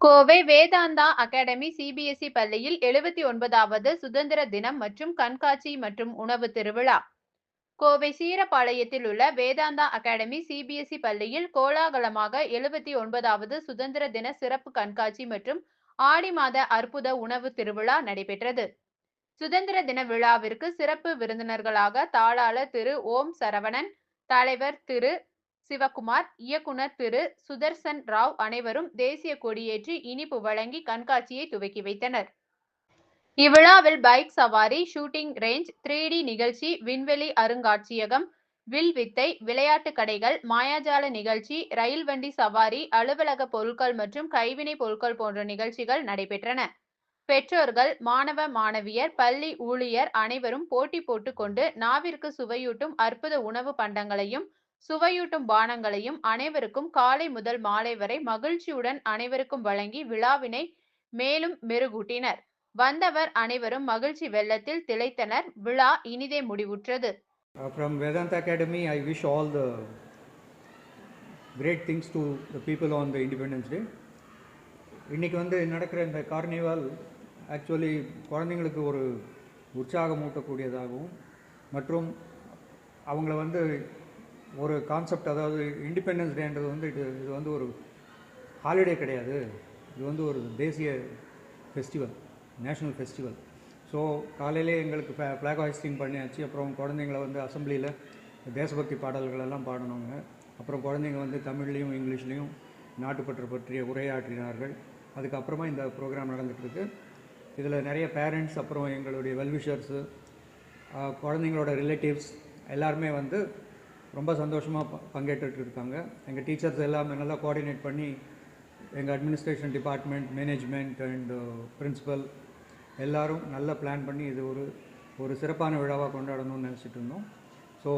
Kovai Vedanta academy CBSE பள்ளியில் எழுபத்தி ஒன்பதாவது சுதந்திர தினம் மற்றும் கண்காட்சி மற்றும் உணவு திருவிழா. கோவை சீரப்பாளையத்தில் உள்ள வேதாந்தா அகாடமி சிபிஎஸ்இ பள்ளியில் கோலாகலமாக எழுபத்தி ஒன்பதாவது சுதந்திர தின சிறப்பு கண்காட்சி மற்றும் ஆடி மாத அற்புத உணவு திருவிழா நடைபெற்றது. சுதந்திர தின விழாவிற்கு சிறப்பு விருந்தினர்களாக தாளாளர் திரு ஓம் சரவணன் தலைவர் திரு சிவகுமார் இயக்குனர் திரு. சுதர்சன் ராவ் அனைவரும் தேசிய கொடியேற்றி இனிப்பு வழங்கி கண்காட்சியை துவக்கி வைத்தனர். இவ்விழாவில் பைக் சவாரி ஷூட்டிங் ரேஞ்ச் த்ரீ டி நிகழ்ச்சி விண்வெளி அருங்காட்சியகம் வில் வித்தை விளையாட்டு கடைகள் மாயாஜால நிகழ்ச்சி ரயில் வண்டி சவாரி அலுவலக பொருட்கள் மற்றும் கைவினை பொருட்கள் போன்ற நிகழ்ச்சிகள் நடைபெற்றன. பெற்றோர்கள் மாணவ மாணவியர் பள்ளி ஊழியர் அனைவரும் போட்டி போட்டுக்கொண்டு நாவிற்கு சுவையூட்டும் அற்புத உணவு பண்டங்களையும் சுவையூட்டும் பானங்களையும் அனைவருக்கும் காலை முதல் மாலை வரை மகிழ்ச்சியுடன் அனைவருக்கும் வழங்கி விழாவினை மேலும் மெருகூட்டினர். வந்தவர் அனைவரும் மகிழ்ச்சி வெள்ளத்தில் திளைத்தனர். விழா இனிதே முடிவுற்றது. Uh, from Vedanta Academy, I wish all the great things to the people on the Independence Day. இன்றைக்கி வந்து நடக்கிற இந்த கார்னிவால் ஆக்சுவலி குழந்தைங்களுக்கு ஒரு உற்சாகம் ஊட்டக்கூடியதாகவும் மற்றும் அவங்கள வந்து ஒரு கான்செப்ட் அதாவது இண்டிபெண்டன்ஸ் டேன்றது வந்து இது இது வந்து ஒரு ஹாலிடே கிடையாது. இது வந்து ஒரு தேசிய ஃபெஸ்டிவல் நேஷ்னல் ஃபெஸ்டிவல் ஸோ காலையிலே எங்களுக்கு ஃப்ளா ஃப்ளாக் ஹாய்ஸ்டிங் பண்ணியாச்சு. அப்புறம் குழந்தைங்கள வந்து அசம்பிளியில் தேசபக்தி பாடல்கள் எல்லாம் அப்புறம் குழந்தைங்க வந்து தமிழ்லேயும் இங்கிலீஷ்லேயும் நாட்டுப்பற்று பற்றிய உரையாற்றினார்கள். அதுக்கப்புறமா இந்த ப்ரோக்ராம் நடந்துகிட்ருக்கு இதில் நிறைய பேரண்ட்ஸ் அப்புறம் எங்களுடைய வெல்விஷர்ஸு குழந்தைங்களோட ரிலேட்டிவ்ஸ் எல்லாருமே வந்து ரொம்ப சந்தோஷமாக ப பங்கேற்றுட்டு இருக்காங்க எங்கள் டீச்சர்ஸ் எல்லாமே நல்லா கோஆர்டினேட் பண்ணி எங்கள் administration department management and principal எல்லோரும் நல்லா பிளான் பண்ணி இது ஒரு ஒரு சிறப்பான விழாவாக கொண்டாடணும்னு நினச்சிட்டு இருந்தோம். ஸோ